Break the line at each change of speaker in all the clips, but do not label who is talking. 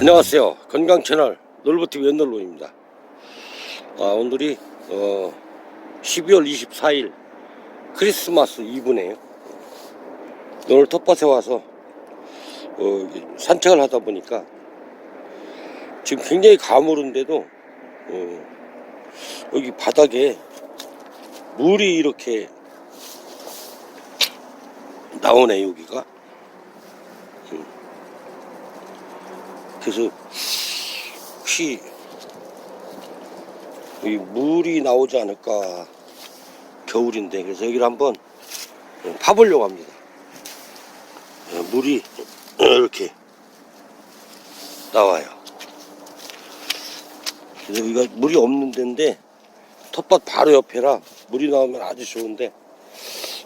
안녕하세요. 건강채널 놀부TV 연놀로입니다. 아, 오늘이 어, 12월 24일 크리스마스 이브네요. 오늘 텃밭에 와서 어, 산책을 하다 보니까 지금 굉장히 가물은데도 어, 여기 바닥에 물이 이렇게 나오네 여기가. 그래서 혹시 이 물이 나오지 않을까 겨울인데 그래서 여기를 한번 파보려고 합니다. 어, 물이 이렇게 나와요. 그래서 여기가 물이 없는 데인데 텃밭 바로 옆에라 물이 나오면 아주 좋은데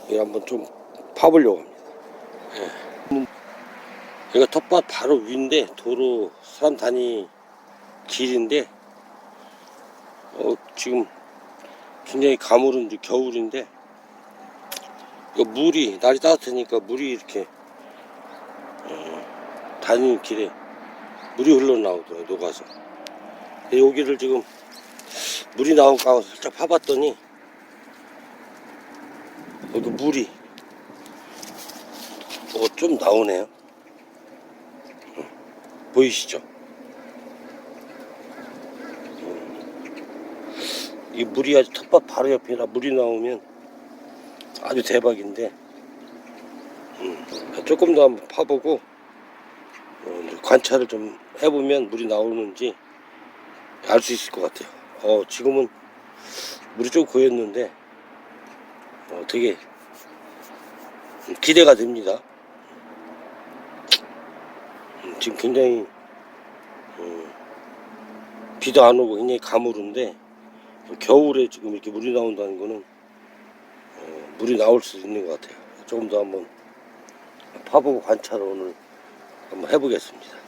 여기 한번 좀 파보려고 합니다. 예. 여기가 텃밭 바로 위인데 도로 사람 다니 길인데 어, 지금 굉장히 가물은 겨울인데 물이 날이 따뜻하니까 물이 이렇게 어, 다니는 길에 물이 흘러나오더라고요 녹아서 여기를 지금 물이 나올까 살짝 파봤더니 여기 물이 어, 좀 나오네요 보이시죠? 이 물이 아주 텃밭 바로 옆이라 물이 나오면 아주 대박인데 음, 조금 더 한번 파보고 어, 관찰을 좀 해보면 물이 나오는지 알 수 있을 것 같아요. 어, 지금은 물이 좀 고였는데 어, 되게 기대가 됩니다. 음, 지금 굉장히 음, 비도 안 오고 굉장히 가물은데 겨울에 지금 이렇게 물이 나온다는 거는 어, 물이 나올 수 있는 것 같아요. 조금 더 한번 파보고 관찰을 오늘 한번 해보겠습니다.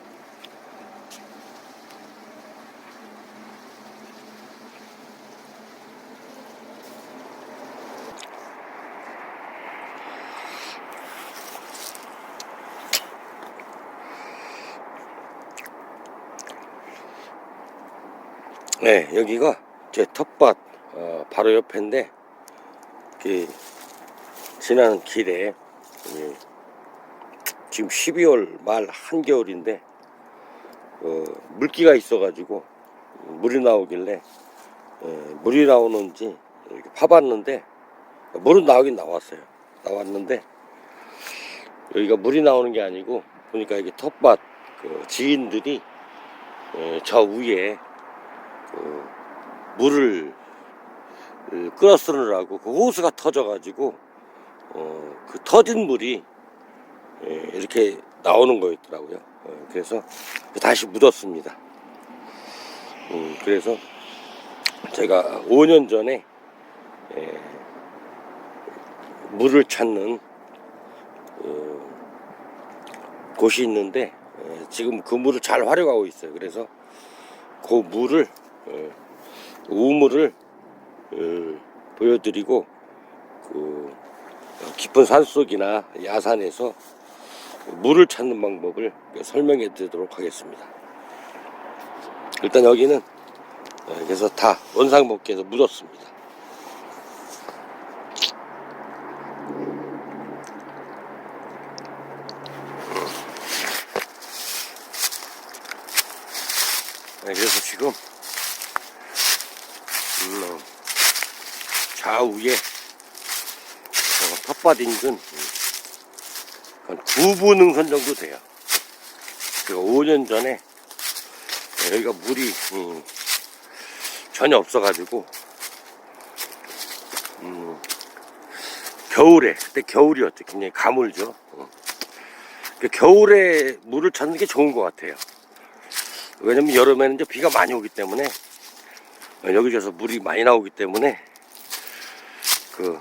네, 여기가 제 텃밭 어, 바로 옆인데 그 지나는 길에 예, 지금 12월 말 한겨울인데 어, 물기가 있어가지고 물이 나오길래 어, 물이 나오는지 이렇게 파봤는데 물은 나오긴 나왔어요. 나왔는데 여기가 물이 나오는 게 아니고 보니까 이게 텃밭 그 지인들이 어, 저 위에 그 물을 그 끌어 쓰느라고 그 호스가 터져가지고 어, 그 터진 물이 예, 이렇게 나오는 거였더라고요. 어, 그래서 다시 묻었습니다. 음, 그래서 제가 5년 전에 예, 물을 찾는 어, 곳이 있는데 예, 지금 그 물을 잘 활용하고 있어요. 그래서 그 물을 어, 우물을 어, 보여드리고 그 깊은 산속이나 야산에서 물을 찾는 방법을 설명해 드리도록 하겠습니다. 일단 여기는 어, 그래서 다 원상복귀해서 묻었습니다. 네, 그래서 지금 음, 어, 좌우에 어, 텃밭 인근 음, 한 9분응선 정도 돼요. 그 5년 전에 여기가 물이 음, 전혀 없어가지고 음, 겨울에 그때 겨울이었죠. 굉장히 가물죠. 어. 그 겨울에 물을 찾는 게 좋은 것 같아요. 왜냐면 여름에는 이제 비가 많이 오기 때문에 어, 여기저기서 물이 많이 나오기 때문에 그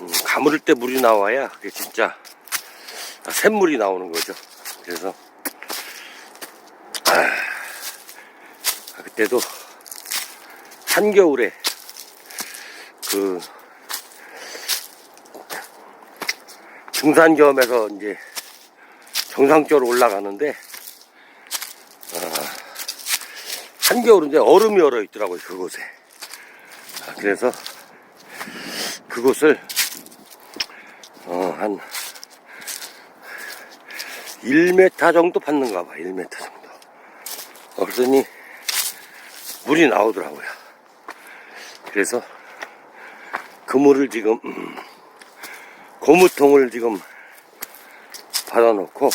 음, 가물을 때 물이 나와야 그게 진짜 샘물이 나오는 거죠. 그래서 아, 그때도 한겨울에 그 중산겸에서 이제 정상적으로 올라가는데 한겨울인데 얼음이 얼어 있더라고요 그곳에 아, 그래서 그곳을 어, 한 1m 정도 받는가 봐 1m 정도. 어, 그러더니 물이 나오더라고요. 그래서 그 물을 지금 음, 고무통을 지금 받아놓고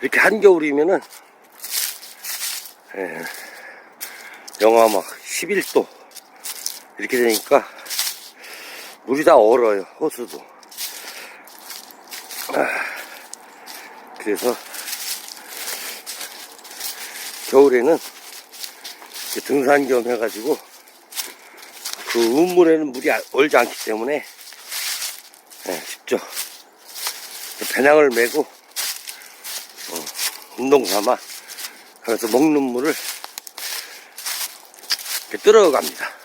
이렇게 한겨울이면은 예, 영하 막 11도 이렇게 되니까 물이 다 얼어요 호수도 아, 그래서 겨울에는 등산 겸 해가지고 그 우물에는 물이 아- 얼지 않기 때문에 예, 직접 배낭을 메고 어, 운동 삼아 그래서 먹는 물을 이렇게 들어갑니다.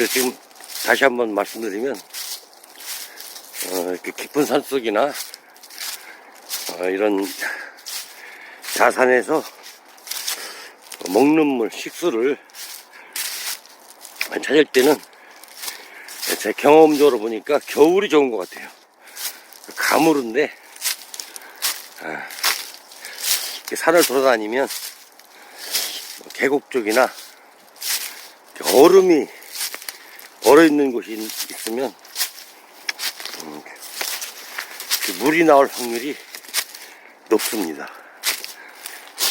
그래서 지금 다시 한번 말씀드리면 어, 이렇게 깊은 산속이나 어, 이런 자산에서 먹는 물, 식수를 찾을 때는 제 경험적으로 보니까 겨울이 좋은 것 같아요. 가물은데 아, 산을 돌아다니면 계곡 쪽이나 얼음이 얼어 있는 곳이 있- 있으면 음, 그 물이 나올 확률이 높습니다.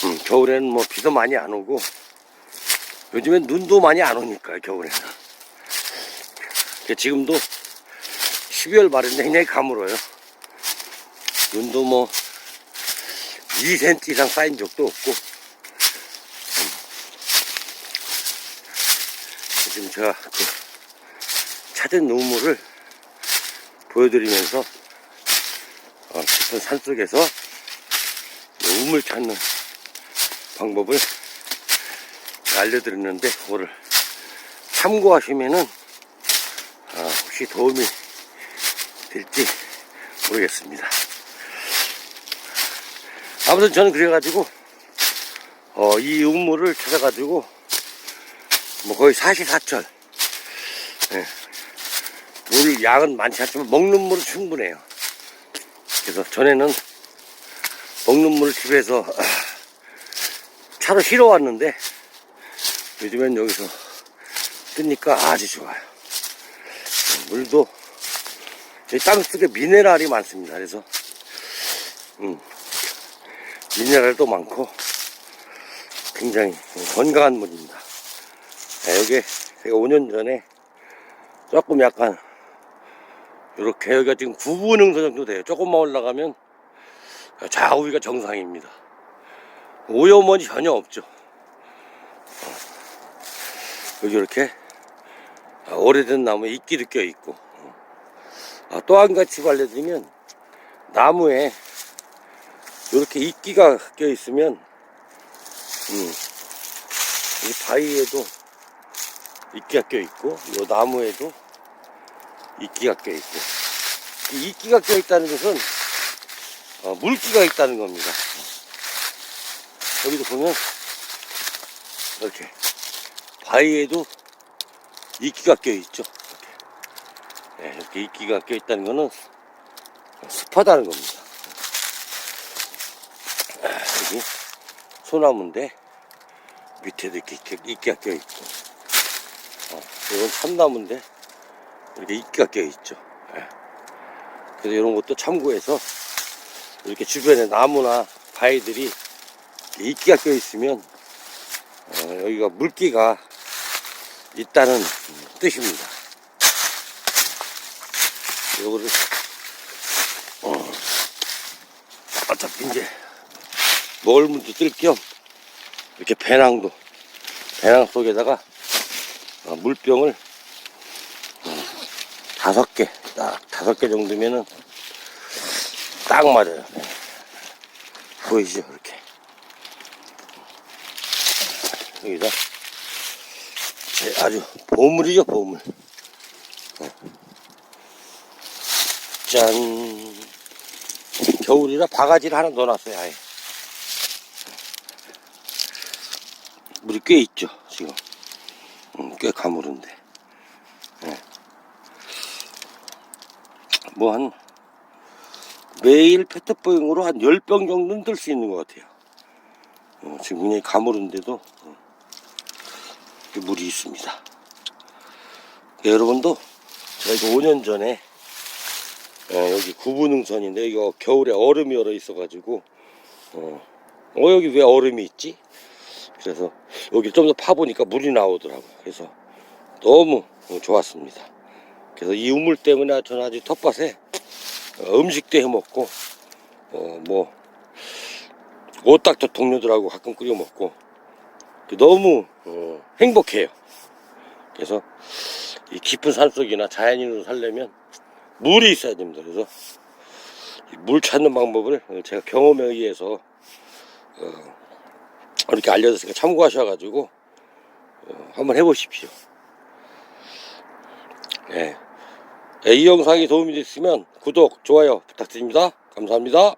음, 겨울에는 뭐 비도 많이 안 오고 요즘엔 눈도 많이 안 오니까 겨울에는 지금도 12월 말인데 굉장히 가물어요. 눈도 뭐 2cm 이상 쌓인 적도 없고 음. 지금 제가 그 찾은 우물을 보여드리면서 어, 깊은 산 속에서 이 우물 찾는 방법을 알려드렸는데 그거를 참고하시면은 아, 혹시 도움이 될지 모르겠습니다. 아무튼 저는 그래가지고 어, 이 우물을 찾아가지고 뭐 거의 사시사철 예. 물 양은 많지 않지만 먹는 물은 충분해요. 그래서 전에는 먹는 물을 집에서 아, 차로 실어 왔는데 요즘엔 여기서 뜨니까 아주 좋아요. 물도 저희 땅속에 미네랄이 많습니다. 그래서 음, 미네랄도 많고 굉장히 건강한 물입니다. 자, 여기 제가 5년 전에 조금 약간 이렇게 여기가 지금 9분 응서 정도 돼요. 조금만 올라가면 좌우위가 정상입니다. 오염원이 전혀 없죠. 여기 이렇게 오래된 나무에 이끼도 껴 있고 아, 또한 가지 알려드리면 나무에 이렇게 이끼가 껴 있으면 음, 이 바위에도 이끼가 껴 있고 이 나무에도 이끼가 껴 있고 이 이끼가 껴 있다는 것은 어, 물기가 있다는 겁니다. 여기도 보면 이렇게 바위에도 이끼가 껴 있죠. 이렇게. 네, 이렇게 이끼가 껴 있다는 거는 습하다는 겁니다. 아, 여기 소나무인데 밑에도 이렇게 이끼- 이끼가 껴 있고, 어, 이건 참나무인데 이렇게 이끼가 껴 있죠. 예. 그래서 이런 것도 참고해서 이렇게 주변에 나무나 바위들이 이끼가 껴 있으면 어, 여기가 물기가 있다는 뜻입니다. 요거를 어, 어차피 이제 먹을 물도 뜰 겸 이렇게 배낭도 배낭 속에다가 어, 물병을 어, 다섯 개, 딱 다섯 개 정도면은 딱 맞아요. 네. 보이시죠? 이렇게. 여기다 제 아주 보물이죠, 보물. 네. 짠. 겨울이라 바가지를 하나 넣어놨어요, 아예. 물이 꽤 있죠, 지금. 음, 꽤 가무른데. 뭐 한, 매일 페트병으로 한 10병 정도는 들 수 있는 것 같아요. 어, 지금 굉장히 가무른데도 어, 물이 있습니다. 예, 여러분도 제가 이거 5년 전에 어, 여기 구분흥선인데 이거 겨울에 얼음이 얼어 있어가지고 어, 어 여기 왜 얼음이 있지? 그래서 여기 좀 더 파보니까 물이 나오더라고요. 그래서 너무 어, 좋았습니다. 그래서 이 우물 때문에 저는 아주 텃밭에 어, 음식도 해 먹고 어 뭐 오딱도 동료들하고 가끔 끓여 먹고 너무 어, 행복해요. 그래서 이 깊은 산속이나 자연인으로 살려면 물이 있어야 됩니다. 그래서 이물 찾는 방법을 제가 경험에 의해서 어, 이렇게 알려줬으니까 참고하셔가지고 어, 한번 해보십시오. 예. 예, 이 영상이 도움이 됐으면 구독, 좋아요 부탁드립니다. 감사합니다.